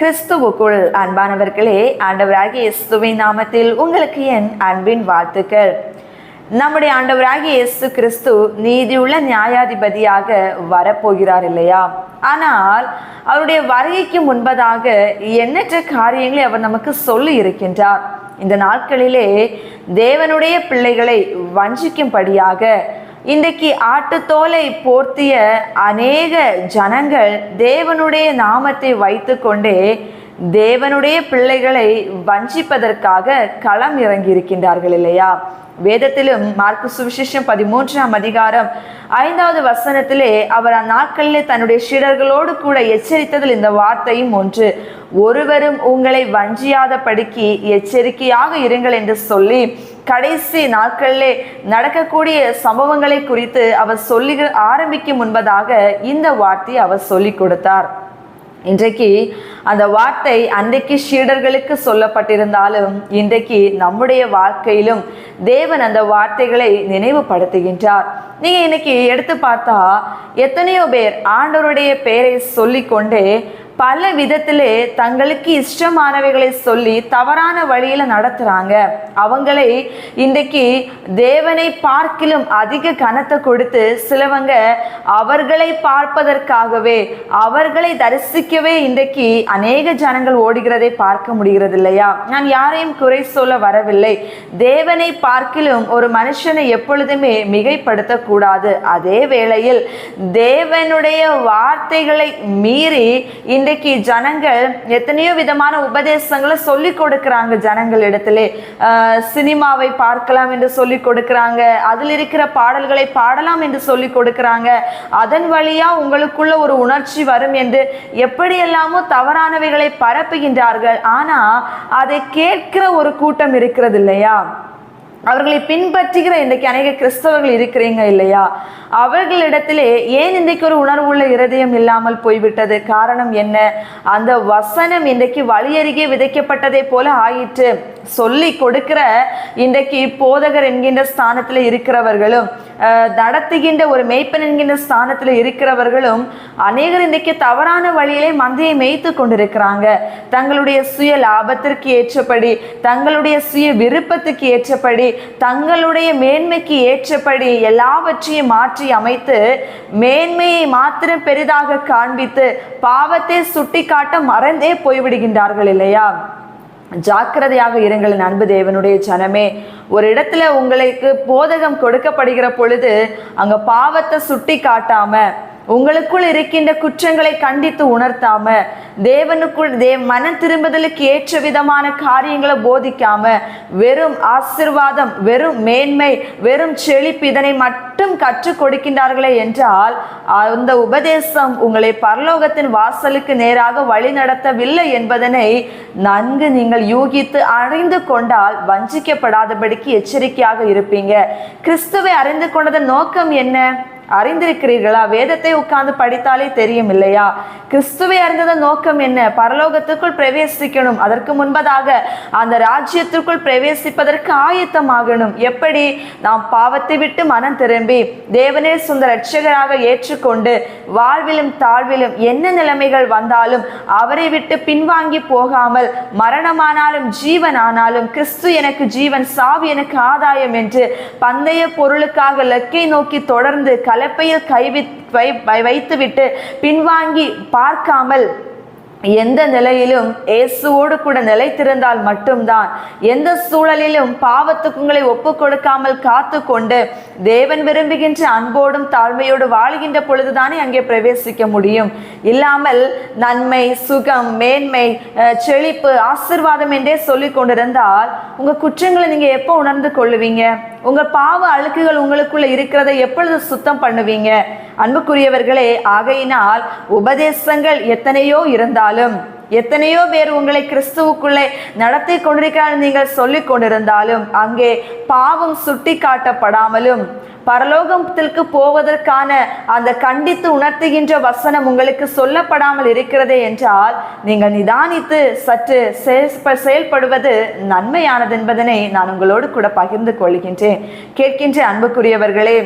கிறிஸ்துவுக்குள் அன்பானவர்களே ஆண்டவராகி இயேசுவின் நாமத்தில் உங்களுக்கு என் அன்பின் வாழ்த்துக்கள். நம்முடைய ஆண்டவராகி இயேசு கிறிஸ்து நீதியுள்ள நியாயாதிபதியாக வரப்போகிறார் இல்லையா? ஆனால் அவருடைய வருகைக்கு முன்பதாக எண்ணற்ற காரியங்களை அவர் நமக்கு சொல்லி இருக்கின்றார். இந்த நாட்களிலே தேவனுடைய பிள்ளைகளை வஞ்சிக்கும்படியாக இன்றைக்கு ஆட்டுத்தோலை போர்த்திய அநேக ஜனங்கள் தேவனுடைய நாமத்தை வைத்துக்கொண்டே தேவனுடைய பிள்ளைகளை வஞ்சிப்பதற்காக களம் இறங்கி இருக்கின்றார்கள் இல்லையா? வேதத்திலும் மார்க்கு சுவிசேஷம் பதிமூன்றாம் அதிகாரம் ஐந்தாவது வசனத்திலே அவர் அந்நாட்களிலே தன்னுடைய சீடர்களோடு கூட எச்சரித்ததில் இந்த வார்த்தையும் ஒன்று ஒருவரும் உங்களை வஞ்சியாத வஞ்சியாதபடிக்கு எச்சரிக்கையாக இருங்கள் என்று சொல்லி கடைசி நாட்களிலே நடக்கக்கூடிய சம்பவங்களை குறித்து அவர் சொல்லி ஆரம்பிக்கும் முன்பதாக இந்த வார்த்தையை அவர் சொல்லிக் கொடுத்தார். இன்றைக்கு அந்த வார்த்தை அன்றைக்கு சீடர்களுக்கு சொல்லப்பட்டிருந்தாலும் இன்றைக்கு நம்முடைய வாழ்க்கையிலும் தேவன் அந்த வார்த்தைகளை நினைவுபடுத்துகின்றார். நீங்க இன்னைக்கு எடுத்து பார்த்தா எத்தனையோ பேர் ஆண்டவருடைய பெயரை சொல்லிக்கொண்டே பல விதத்திலே தங்களுக்கு இஷ்டமானவைகளை சொல்லி தவறான வழியில் நடத்துகிறாங்க அவங்களை இன்றைக்கு தேவனை பார்க்கிலும் அதிக கனத்தை கொடுத்து சிலவங்க அவர்களை பார்ப்பதற்காகவே அவர்களை தரிசிக்கவே இன்றைக்கு அநேக ஜனங்கள் ஓடுகிறதை பார்க்க முடிகிறது இல்லையா நான் யாரையும் குறை சொல்ல வரவில்லை. தேவனை பார்க்கிலும் ஒரு மனுஷனை எப்பொழுதுமே மிகைப்படுத்தக்கூடாது. அதே வேளையில் தேவனுடைய வார்த்தைகளை மீறி இன்றைக்கு ஜனங்கள் எத்தனையோ விதமான உபதேசங்களை சொல்லி கொடுக்குறாங்க ஜனங்கள் இடத்துல. சினிமாவை பார்க்கலாம் என்று சொல்லி கொடுக்குறாங்க. அதில் இருக்கிற பாடல்களை பாடலாம் என்று சொல்லி கொடுக்குறாங்க. அதன் வழியாக உங்களுக்குள்ள ஒரு உணர்ச்சி வரும் என்று எப்படியெல்லாமோ தவறானவைகளை பரப்புகின்றார்கள். ஆனால் அதை கேட்கிற ஒரு கூட்டம் இருக்கிறது இல்லையா? அவர்களை பின்பற்றுகிற இன்றைக்கு அநேக கிறிஸ்தவர்கள் இருக்கிறீங்க இல்லையா? அவர்களிடத்திலே ஏன் இன்றைக்கு ஒரு உணர்வுள்ள இருதயம் இல்லாமல் போய்விட்டது? காரணம் என்ன? அந்த வசனம் இன்றைக்கு வழியருகே விதைக்கப்பட்டதை போல ஆயிற்று. சொல்லி கொடுக்கிற இன்றைக்கு போதகர் என்கின்ற ஸ்தானத்தில் இருக்கிறவர்களும் நடத்துகின்ற ஒரு மெய்ப்பன் என்கின்ற ஸ்தானத்தில் இருக்கிறவர்களும் அநேகர் இன்றைக்கு தவறான வழியிலே மந்தையை மேய்த்து கொண்டிருக்கிறாங்க. தங்களுடைய சுய லாபத்திற்கு ஏற்றபடி தங்களுடைய சுய விருப்பத்துக்கு ஏற்றபடி தங்களுடைய மேன்மைக்கு ஏற்றபடி எல்லாவற்றையும் மாற்றி அமைத்து மேன்மையை மாத்திரம் பெரிதாக காண்பித்து பாவத்தை சுட்டி காட்ட மறந்தே போய்விடுகின்றார்கள் இல்லையா? ஜாக்கிரதையாக இருங்கள் என் அன்பு தேவனுடைய ஜனமே. ஒரு இடத்துல உங்களுக்கு போதகம் கொடுக்கப்படுகிற பொழுது அங்க பாவத்தை சுட்டி காட்டாம உங்களுக்குள் இருக்கின்ற குற்றங்களை கண்டித்து உணர்த்தாம தேவனுக்குள் தேவ மன திரும்புதலுக்கு ஏற்ற விதமான காரியங்களை போதிக்காம வெறும் ஆசிர்வாதம் வெறும் மேன்மை வெறும் செழிப்பு இதனை மட்டும் கற்றுக் கொடுக்கின்றார்களே என்றால் அந்த உபதேசம் உங்களை பரலோகத்தின் வாசலுக்கு நேராக வழி நடத்தவில்லை என்பதனை நன்கு நீங்கள் யூகித்து அறிந்து கொண்டால் வஞ்சிக்கப்படாதபடிக்கு எச்சரிக்கையாக இருப்பீங்க. கிறிஸ்துவை அறிந்து கொண்டதன் நோக்கம் என்ன? அறிந்திருக்கிறீர்களா? வேதத்தை உட்கார்ந்து படித்தாலே தெரியும் இல்லையா கிறிஸ்துவை அறிந்ததன் நோக்கம் என்ன? பரலோகத்துக்குள் பிரவேசிக்கணும். அதற்கு முன்பதாக அந்த ராஜ்யத்திற்குள் பிரவேசிப்பதற்கு ஆயத்தமாகணும். எப்படி? நாம் பாவத்தை விட்டு மனம் திரும்பி தேவனே சொந்த ரட்சகராக ஏற்றுக்கொண்டு வாழ்விலும் தாழ்விலும் என்ன நிலைமைகள் வந்தாலும் அவரை விட்டு பின்வாங்கி போகாமல் மரணமானாலும் ஜீவன் ஆனாலும் கிறிஸ்து எனக்கு ஜீவன் சாவு எனக்கு ஆதாயம் என்று பந்தய பொருளுக்காக லக்கை நோக்கி தொடர்ந்து கலப்பையில் கைவி வை- வை- வைத்துவிட்டு பின்வாங்கி பார்க்காமல் எந்த நிலையிலும் இயேசுவோடு கூட நிலைத்திருந்தால் மட்டும்தான். எந்த சூழலிலும் பாவத்துக்குங்களை ஒப்பு கொடுக்காமல் காத்து கொண்டு தேவன் விரும்புகின்ற அன்போடும் தாழ்மையோடு வாழ்கின்ற பொழுதுதானே அங்கே பிரவேசிக்க முடியும். இல்லாமல் நன்மை சுகம் மேன்மை செழிப்பு ஆசிர்வாதம் என்றே சொல்லி கொண்டிருந்தால் உங்கள் குற்றங்களை நீங்கள் எப்போ உணர்ந்து கொள்ளுவீங்க? உங்கள் பாவ அழுக்குகள் உங்களுக்குள்ள இருக்கிறதை எப்பொழுது சுத்தம் பண்ணுவீங்க? அன்புக்குரியவர்களே ஆகையினால் உபதேசங்கள் எத்தனையோ இருந்தாலும் எத்தனையோ பேர் உங்களை கிறிஸ்துவுக்குள்ளே நடத்தி கொண்டிருக்கிறார் நீங்கள் சொல்லிக் கொண்டிருந்தாலும் அங்கே பாவம் சுட்டி காட்டப்படாமலும் பரலோகத்திற்கு போவதற்கான அந்த கண்டித்து உணர்த்துகின்ற வசனம் உங்களுக்கு சொல்லப்படாமல் இருக்கிறதே என்றால் நீங்கள் நிதானித்து சற்று செயல் செயல்படுவது நன்மையானது என்பதனை நான் உங்களோடு கூட பகிர்ந்து கொள்கின்றேன். கேட்கின்ற அன்புக்குரியவர்களே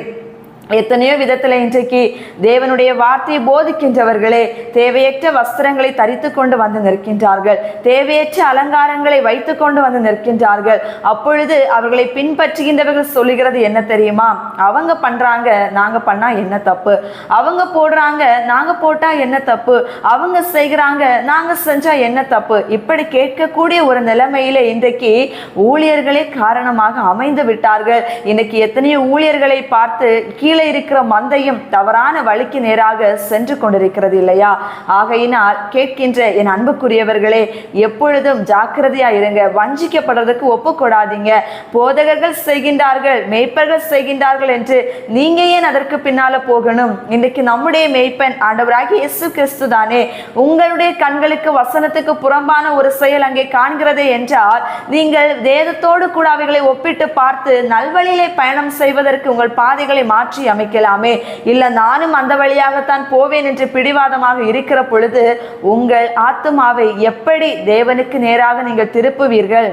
எத்தனையோ விதத்தில் இன்றைக்கு தேவனுடைய வார்த்தையை போதிக்கின்றவர்களே தேவையற்ற வஸ்திரங்களை தரித்து கொண்டு வந்து நிற்கின்றார்கள். தேவையற்ற அலங்காரங்களை வைத்து கொண்டு வந்து நிற்கின்றார்கள். அப்பொழுது அவர்களை பின்பற்றுகின்றவர்கள் சொல்லுகிறது என்ன தெரியுமா? அவங்க பண்ணுறாங்க நாங்கள் பண்ணால் என்ன தப்பு? அவங்க போடுறாங்க நாங்கள் போட்டால் என்ன தப்பு? அவங்க செய்கிறாங்க நாங்கள் செஞ்சால் என்ன தப்பு? இப்படி கேட்கக்கூடிய ஒரு நிலைமையில இன்றைக்கு ஊழியர்களே காரணமாக அமைந்து விட்டார்கள். இன்னைக்கு எத்தனையோ ஊழியர்களை பார்த்து கீழே கீழே இருக்கிற மந்தையும் தவறான வழிக்கு நேராக சென்று கொண்டிருக்கிறது இல்லையா? ஆகையினால் கேட்கின்ற என் அன்புக்குரியவர்களே எப்பொழுதும் ஜாக்கிரதையா இருங்க. வஞ்சிக்கப்படுறதுக்கு ஒப்புக்கொடாதீங்க. போதகர்கள் செய்கின்றார்கள் மேய்ப்பர்கள் செய்கின்றார்கள் என்று நீங்க ஏன் அதற்கு பின்னால போகணும்? இன்றைக்கு நம்முடைய மேய்ப்பன் ஆண்டவராகி இயேசு கிறிஸ்து தானே. உங்களுடைய கண்களுக்கு வசனத்துக்கு புறம்பான ஒரு செயல் அங்கே காண்கிறது என்றால் நீங்கள் வேதத்தோடு கூட அவைகளை ஒப்பிட்டு பார்த்து நல்வழியிலே பயணம் செய்வதற்கு உங்கள் பாதைகளை மாற்றி அமைக்கலாமே. இல்ல நானும் அந்த வழியாகத்தான் போவேன் என்று பிடிவாதமாக இருக்கிற பொழுது உங்கள் ஆத்துமாவை எப்படி தேவனுக்கு நேராக நீங்கள் திருப்புவீர்கள்?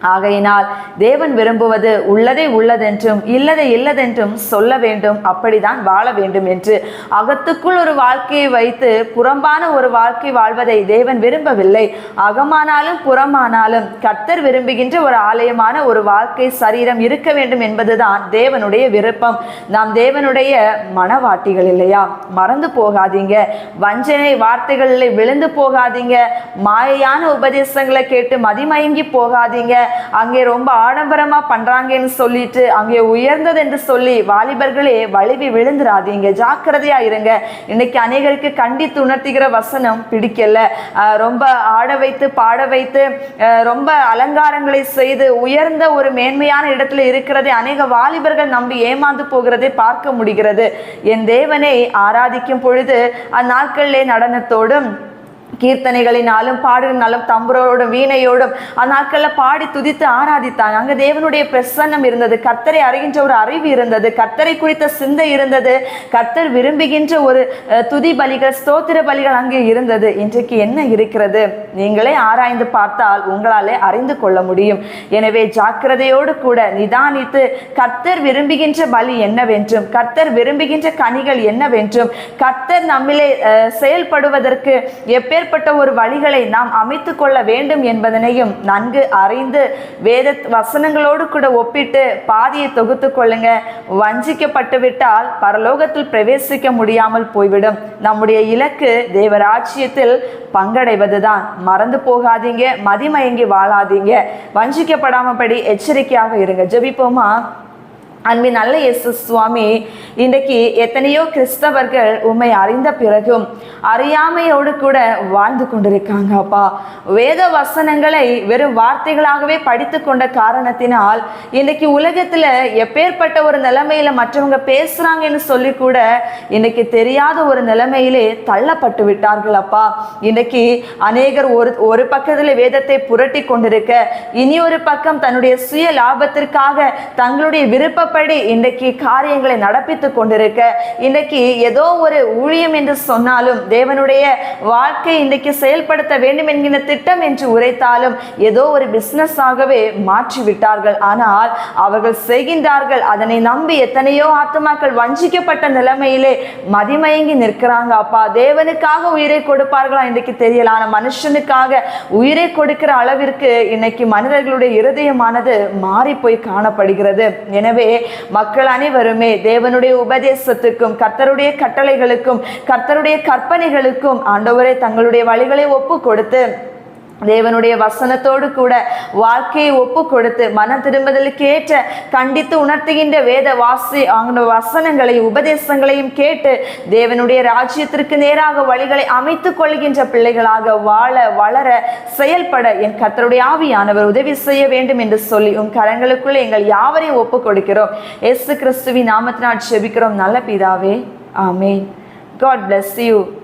ஆகையினால் தேவன் விரும்புவது உள்ளதை உள்ளதென்றும் இல்லதை இல்லதென்றும் சொல்ல வேண்டும் அப்படிதான் வாழ வேண்டும் என்று. அகத்துக்குள் ஒரு வாழ்க்கையை வைத்து புறம்பான ஒரு வாழ்க்கை வாழ்வதை தேவன் விரும்பவில்லை. அகமானாலும் புறமானாலும் கர்த்தர் விரும்புகின்ற ஒரு ஆலயமான ஒரு வாழ்க்கை சரீரம் இருக்க வேண்டும் என்பதுதான் தேவனுடைய விருப்பம். நாம் தேவனுடைய மனவாட்டிகள் இல்லையா? மறந்து போகாதீங்க. வஞ்சனை வார்த்தைகளில் விழுந்து போகாதீங்க. மாயையான உபதேசங்களை கேட்டு மதிமயங்கி போகாதீங்க. அங்கே ரொம்ப ஆடம்பரமாக பண்ணுறாங்கன்னு சொல்லிட்டு அங்கே உயர்ந்தது என்று சொல்லி வாலிபர்களே வலிவி விழுந்துராதீங்க ஜாக்கிரதையா இருங்க. இன்னைக்கு அநேகருக்கு கண்டித்து உணர்த்துகிற வசனம் பிடிக்கல. ரொம்ப ஆட வைத்து பாட வைத்து ரொம்ப அலங்காரங்களை செய்து உயர்ந்த ஒரு மேன்மையான இடத்துல இருக்கிறதை அநேக வாலிபர்கள் நம்பி ஏமாந்து போகிறதை பார்க்க முடிகிறது. என் தேவனை ஆராதிக்கும் பொழுது அந்நாட்களிலே நடனத்தோடும் கீர்த்தனைகளினாலும் பாடலினாலும் தம்புரோடும் வீணையோடும் அந்த நாட்களில் பாடி துதித்து ஆராதித்தாங்க அங்கே தேவனுடைய பிரசன்னம் இருந்தது. கர்த்தரை அறிகின்ற ஒரு அறிவு இருந்தது. கர்த்தரை குறித்த சிந்தை இருந்தது. கர்த்தர் விரும்புகின்ற ஒரு துதி பலிகள் ஸ்தோத்திர பலிகள் அங்கே இருந்தது. இன்றைக்கு என்ன இருக்கிறது? நீங்களே ஆராய்ந்து பார்த்தால் உங்களாலே அறிந்து கொள்ள முடியும். எனவே ஜாக்கிரதையோடு கூட நிதானித்து கர்த்தர் விரும்புகின்ற பலி என்னவென்றும் கர்த்தர் விரும்புகின்ற கனிகள் என்னவென்றும் கர்த்தர் நம்மிலே செயல்படுவதற்கு செயல்படுவதற்கு எப்பேற்பட்ட ஒரு வழிகளை நாம் அமைத்து கொள்ள வேண்டும் என்பதனையும் நன்கு அறிந்து வேத வசனங்களோடு கூட ஒப்பிட்டு பாதியை தொகுத்து கொள்ளுங்க. வஞ்சிக்கப்பட்டுவிட்டால் பரலோகத்தில் பிரவேசிக்க முடியாமல் போய்விடும். நம்முடைய இலக்கு தேவராஜ்யத்தில் பங்கடைவதுதான். மறந்து போகாதீங்க மதிமயங்கி வாழாதீங்க. வஞ்சிக்கப்படாமபடி எச்சரிக்கையாக இருங்க. ஜெபிப்போமா? அன்பின் நல்ல இயேசு சுவாமி இன்றைக்கு எத்தனையோ கிறிஸ்தவர்கள் உண்மை அறிந்த பிறகும் அறியாமையோடு கூட வாழ்ந்து கொண்டிருக்காங்க அப்பா. வேத வசனங்களை வெறும் வார்த்தைகளாகவே படித்து கொண்ட காரணத்தினால் இன்றைக்கு உலகத்தில் எப்பேற்பட்ட ஒரு நிலைமையில் மற்றவங்க பேசுகிறாங்கன்னு சொல்லி கூட இன்றைக்கு தெரியாத ஒரு நிலைமையிலே தள்ளப்பட்டு விட்டார்கள் அப்பா. இன்றைக்கு அநேகர் ஒரு ஒரு பக்கத்தில் வேதத்தை புரட்டி கொண்டிருக்க இனி ஒரு பக்கம் தன்னுடைய சுய லாபத்திற்காக தங்களுடைய விருப்ப விருப்பப்படி இன்றைக்கு காரியங்களை நடப்பித்து கொண்டிருக்க இன்றைக்கு ஏதோ ஒரு ஊழியம் என்று சொன்னாலும் தேவனுடைய வாழ்க்கை இன்றைக்கு செயல்படுத்த வேண்டும் என்கிற திட்டம் என்று உரைத்தாலும் ஏதோ ஒரு பிஸ்னஸ் ஆகவே மாற்றி விட்டார்கள் ஆனால் அவர்கள் செய்கின்றார்கள். அதனை நம்பி எத்தனையோ ஆத்மாக்கள் வஞ்சிக்கப்பட்ட நிலைமையிலே மதிமயங்கி நிற்கிறாங்க. அப்பா தேவனுக்காக உயிரை கொடுப்பார்களா? இன்றைக்கு தெரியலான மனுஷனுக்காக உயிரை கொடுக்கிற அளவிற்கு இன்னைக்கு மனிதர்களுடைய இருதயமானது மாறி போய் காணப்படுகிறது. எனவே மக்கள் அனைவருமே தேவனுடைய உபதேசத்துக்கும் கர்த்தருடைய கட்டளைகளுக்கும் கர்த்தருடைய கற்பனைகளுக்கும் ஆண்டவரே தங்களுடைய வழிகளை ஒப்பு கொடுத்து தேவனுடைய வசனத்தோடு கூட வாழ்க்கையை ஒப்பு கொடுத்து மன திரும்புதலுக்கு ஏற்ற கண்டித்து உணர்த்துகின்ற வேத வாசி அவங்க வசனங்களையும் உபதேசங்களையும் கேட்டு தேவனுடைய ராஜ்யத்திற்கு நேராக வழிகளை அமைத்துக் கொள்கின்ற பிள்ளைகளாக வாழ வளர செயல்பட என் கத்தருடைய ஆவியானவர் உதவி செய்ய வேண்டும் என்று சொல்லி உன் கரங்களுக்குள்ளே எங்கள் யாவரையும் ஒப்பு கொடுக்கிறோம் எஸ் கிறிஸ்துவின் நாமத்தினால் செபிக்கிறோம் நல்ல பிதாவே. ஆமே காட் பிளஸ் யூ